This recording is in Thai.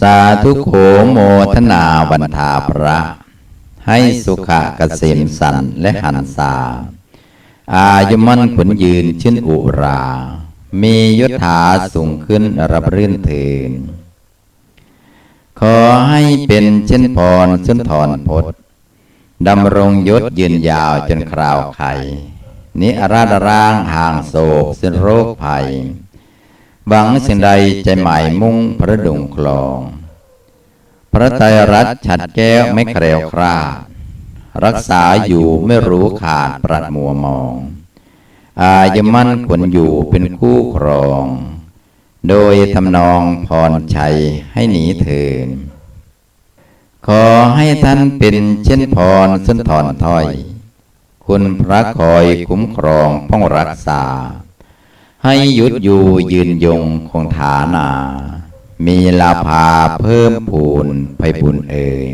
สาธุโขโมทนาวันทาพระ ให้สุขะเกษมสันและหันษาอายุมั่นขนยืนชื่นอุรา มียศถาสูงขึ้นรับรื่นเถินขอให้เป็นเช่นพรสุนทรพจน์ดำรงยศยืนยาวจนคราวไขนิราดร่างห่างโศกสิ้นโรคภัย หวังสิ่งใดใจหมายมุ่งพระดงคลอง พระไตรรัตฉัดแก้วไม่แคล้วคลาดรักษาอยู่ไม่รู้ขาดปรัดมัวมอง อายมั่นควรอยู่เป็นคู่ครอง โดยทำนองพรชัยให้หนีเถินขอให้ท่านเป็นเช่นพรสุนทรถ้อย คุณพระคอยคุ้มครองป้องรักษา ให้หยุดอยู่ยืนยงคงฐานา มีลาภาเพิ่มพูนไปบุญเอ่ย